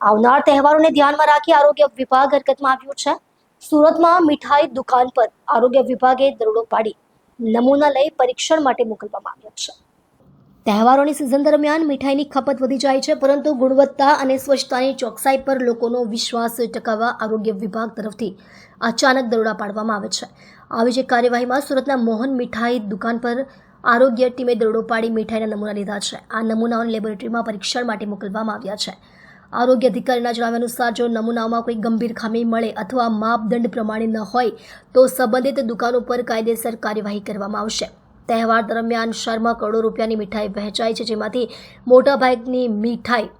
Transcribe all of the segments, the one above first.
આવનાર તહેવારોને ધ્યાનમાં રાખી આરોગ્ય વિભાગ હરકતમાં આવ્યું છે. સુરતમાં મીઠાઈ દુકાન પર આરોગ્ય વિભાગે દરોડો પાડી નમૂના લઈ પરીક્ષણ માટે મોકલવામાં આવ્યા છે. તહેવારોની સિઝન દરમિયાન મીઠાઈની ખપત વધી જાય છે, પરંતુ ગુણવત્તા અને સ્વચ્છતાની ચોકસાઈ પર લોકોનો વિશ્વાસ ટકાવવા આરોગ્ય વિભાગ તરફથી અચાનક દરોડા પાડવામાં આવે છે. આવી જ કાર્યવાહીમાં સુરતના મોહન મીઠાઈ દુકાન પર આરોગ્ય ટીમે દરોડો પાડી મીઠાઈના નમૂના લીધા છે. આ નમૂનાઓને લેબોરેટરીમાં પરીક્ષણ માટે મોકલવામાં આવ્યા છે. આરોગ્ય અધિકારીના જણાવ્યા અનુસાર જો નમૂનામાં કોઈ ગંભીર ખામી મળે અથવા માપદંડ પ્રમાણે ન હોય, તો સંબંધિત દુકાન ઉપર કાયદેસર કાર્યવાહી કરવામાં આવશે. તહેવાર દરમિયાન શહેરમાં કરોડો રૂપિયાની મીઠાઈ વહેંચાય છે, જેમાંથી મોટાભાગની મીઠાઈ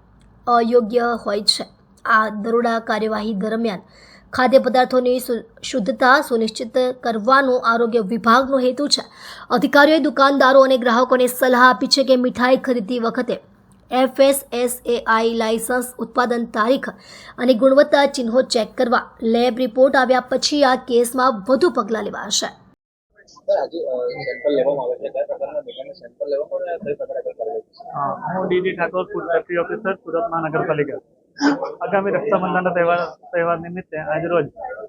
અયોગ્ય હોય છે. આ દરોડા કાર્યવાહી દરમિયાન ખાદ્ય પદાર્થોની શુદ્ધતા સુનિશ્ચિત કરવાનો આરોગ્ય વિભાગનો હેતુ છે. અધિકારીઓએ દુકાનદારો અને ગ્રાહકોને સલાહ આપી છે કે મીઠાઈ ખરીદતી વખતે એફએસએસએઆઈ લાયસન્સ ઉત્પાદન તારીખ અને ગુણવત્તા ચિહ્નો ચેક કરવા લેબ રિપોર્ટ આવ્યા પછી આ કેસમાં વધુ પગલાં લેવાશે? હા, હું D D Thakor food officer Surat મહાનગરપાલિકા. આગામી રક્ષાબંધનના તહેવાર તહેવાર નિમિત્તે આજરોજ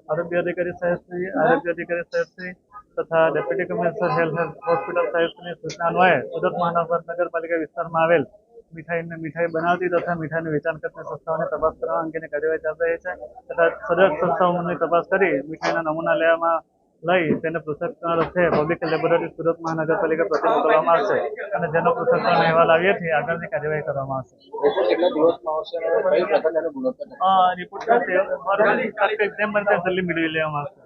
આરોગ્ય અધિકારી સાહેબશ્રી આરોગ્ય અધિકારી સાહેબશ્રી તથા ડેપ્યુટી કમિશનર હેલ્થ હોસ્પિટલ સાહેબની સૂચના અન્વયે સુરત મહાનગરપાલિકા વિસ્તારમાં આવેલ મીઠાઈને મીઠાઈ બનાવતી તથા મીઠાઈનું વેચાણ કરતી સંસ્થાઓની તપાસ કરવા અંગેની કાર્યવાહી ચાલી રહી છે તથા સદર સંસ્થાઓની તપાસ કરી મીઠાઈના નમૂના લેવામાં લઈ તેને પૃથ્થકરણ અર્થે પબ્લિક લેબોરેટરી સુરત મહાનગરપાલિકા પ્રતિ મોકલવામાં આવશે અને જેનો પૃથ્થકરણ અહેવાલ આવ્યાથી આગળની કાર્યવાહી કરવામાં આવશે. રિપોર્ટ જલ્દી મેળવી લેવામાં આવશે.